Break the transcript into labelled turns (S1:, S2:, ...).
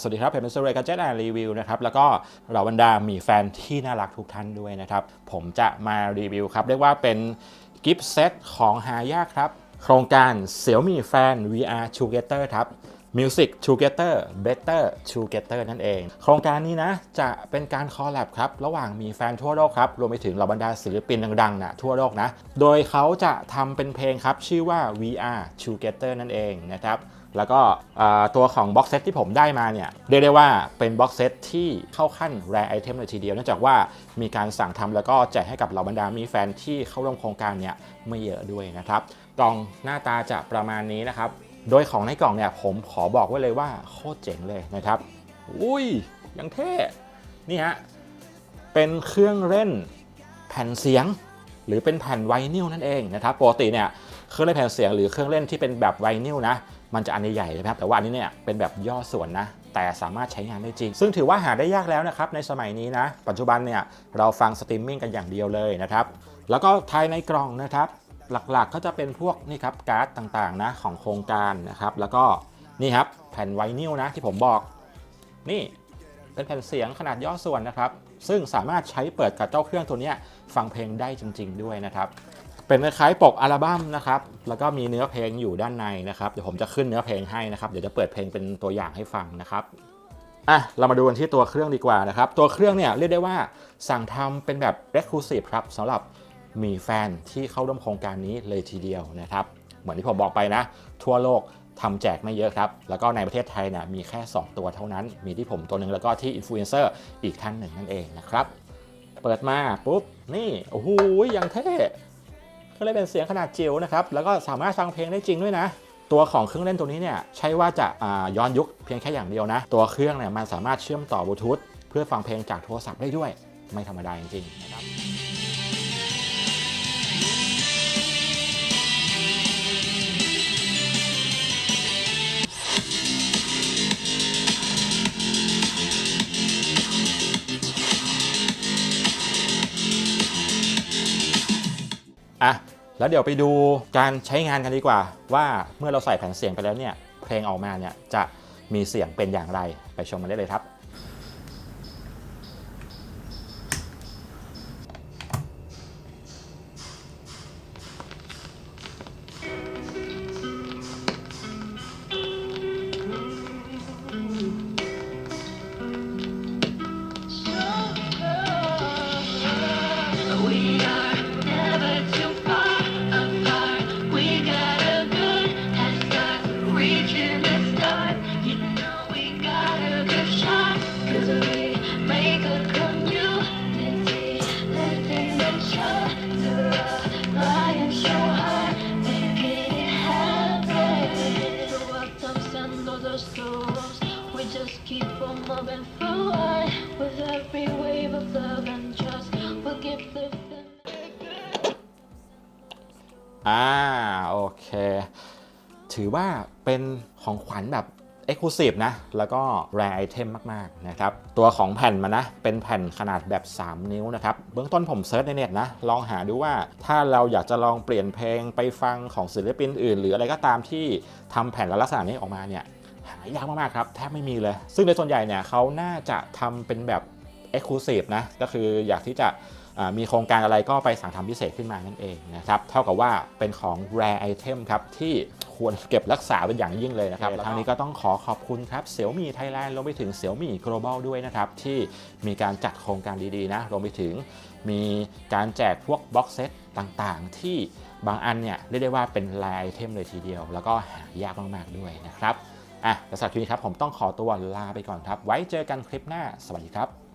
S1: สวัสดีครับเพจเป็นสเรกับเจ็ตแอนรีวิวนะครับแล้วก็เราบรรดามีแฟนที่น่ารักทุกท่านด้วยนะครับ ผมจะมารีวิวครับ เรียกว่าเป็นกิฟต์เซตของหายากครับ โครงการเสี่ยวมีแฟน VR Together ครับ Music Together Better Together นั่นเอง โครงการนี้นะจะเป็นการคอลแลบครับระหว่างมีแฟนทั่วโลกครับรวมไปถึงเหล่าบรรดาศิลปินดังๆนะทั่วโลกนะ โดยเขาจะทำเป็นเพลงครับชื่อว่า VR Together นั่นเองนะครับแล้วก็ตัวของบ็อกเซตที่ผมได้มาเนี่ยเรียกได้ว่าเป็นบ็อกเซตที่เข้าขั้นแรไอเทมเลยทีเดียวเนื่องจากว่ามีการสั่งทำแล้วก็แจกให้กับเหล่าบรรดามีแฟนที่เข้าร่วมโครงการเนี่ยไม่เยอะด้วยนะครับกล่องหน้าตาจะประมาณนี้นะครับ โดยของในกล่องเนี่ยผมขอบอกไว้เลยว่าโคตรเจ๋งเลยนะครับ อุ้ยยังเท่ นี่ฮะ เป็นเครื่องเล่นแผ่นเสียง หรือเป็นแผ่นไวนิลนั่นเองนะครับปกติเนี่ยเครื่องเล่นแผ่นเสียงหรือเครื่องเล่นที่เป็นแบบไวนิลนะมันจะอันใหญ่ๆนะครับแต่ว่าอันนี้เนี่ยเป็นแบบย่อส่วนนะแต่สามารถใช้งานได้จริง ซึ่งถือว่าหาได้ยากแล้วนะครับในสมัยนี้นะ ปัจจุบันเนี่ยเราฟังสตรีมมิ่งกันอย่างเดียวเลยนะครับแล้วก็ภายในกล่องนะครับ หลักๆก็จะเป็นพวกนี่ครับการ์ดต่างๆนะของโครงการนะครับ แล้วก็นี่ครับแผ่นไวนิลนะที่ผมบอกนี่เป็นแผ่นเสียงขนาดย่อส่วนนะครับ ซึ่งสามารถใช้เปิดกับเจ้าเครื่องตัวนี้ฟังเพลงได้จริง ๆ ด้วยนะครับ เป็นคล้ายๆปกอัลบั้มนะครับ แล้วก็มีเนื้อเพลงอยู่ด้านในนะครับเดี๋ยวผมจะขึ้นเนื้อเพลงให้นะครับเดี๋ยวจะเปิดเพลงเป็นตัวอย่างให้ฟังนะครับอะเรามาดูกันที่ตัวเครื่องดีกว่านะครับ ตัวเครื่องเนี่ยเรียกได้ว่าสั่งทำเป็นแบบ Exclusive ครับสำหรับ มีแฟนที่เข้าร่วมโครงการนี้เลยทีเดียวนะครับ เหมือนที่ผมบอกไปนะ ทั่วโลกทำแจกไม่เยอะครับ แล้วก็ในประเทศไทยเนี่ยมีแค่ 2 ตัวเท่านั้น มีที่ผมตัวหนึ่งแล้วก็ที่อินฟลูเอนเซอร์อีกท่านหนึ่งนั่นเองนะครับ เปิดมาปุ๊บ นี่ โอ้โหย่างเท่ก็เลยเป็นเสียงขนาดจิ๋วนะครับ แล้วก็สามารถฟังเพลงได้จริงด้วยนะ ตัวของเครื่องเล่นตัวนี้เนี่ยใช่ว่าจะาย้อนยุคเพียงแค่อย่างเดียวนะ ตัวเครื่องเนี่ยมันสามารถเชื่อมต่อบลูทูธเพื่อฟังเพลงจากโทรศัพท์ได้ด้วย ไม่ธรรมดาจริงๆนะครับ อะแล้วเดี๋ยวไปดูการใช้งานกันดีกว่า ว่าเมื่อเราใส่แผ่นเสียงไปแล้วเนี่ยเพลงออกมาเนี่ยจะมีเสียงเป็นอย่างไรไปชมกันได้เลยครับ อ่า โอเค ถือว่าเป็นของขวัญแบบ Exclusive นะ แล้วก็ Rare Item มาก ๆ นะครับ ตัวของแผ่นมันนะ เป็นแผ่นขนาดแบบ 3 นิ้วนะครับ เบื้องต้นผมเซิร์ชในเน็ตนะ ลองหาดูว่าถ้าเราอยากจะลองเปลี่ยนเพลงไปฟังของศิลปินอื่น หรืออะไรก็ตามที่ทำแผ่นลักษณะนี้ออกมาเนี่ย หายากมากๆครับแทบไม่มีเลย ซึ่งในส่วนใหญ่เนี่ยเขาน่าจะทำเป็นแบบ Exclusive นะก็คืออยากที่จะอ่ามีโครงการอะไรก็ไปสั่งทำพิเศษขึ้นมานั่นเองนะครับเท่ากับว่าเป็นของ rare item ครับที่ควรเก็บรักษาเป็นอย่างยิ่งเลยนะครับ ทางนี้ก็ต้องขอขอบคุณครับ Xiaomi Thailand รวมไปถึง Xiaomi Global ด้วยนะครับ ที่มีการจัดโครงการดีๆนะรวมไปถึงมีการแจกพวกบ็อกเซตต่างๆ ที่บางอันเนี่ยเรียกได้ว่าเป็น rare item เลยทีเดียว แล้วก็หายากมากๆด้วยนะครับ อะแต่สำหรับคลิปนี้ครับผมต้องขอตัวลาไปก่อนครับ ไว้เจอกันคลิปหน้า สวัสดีครับ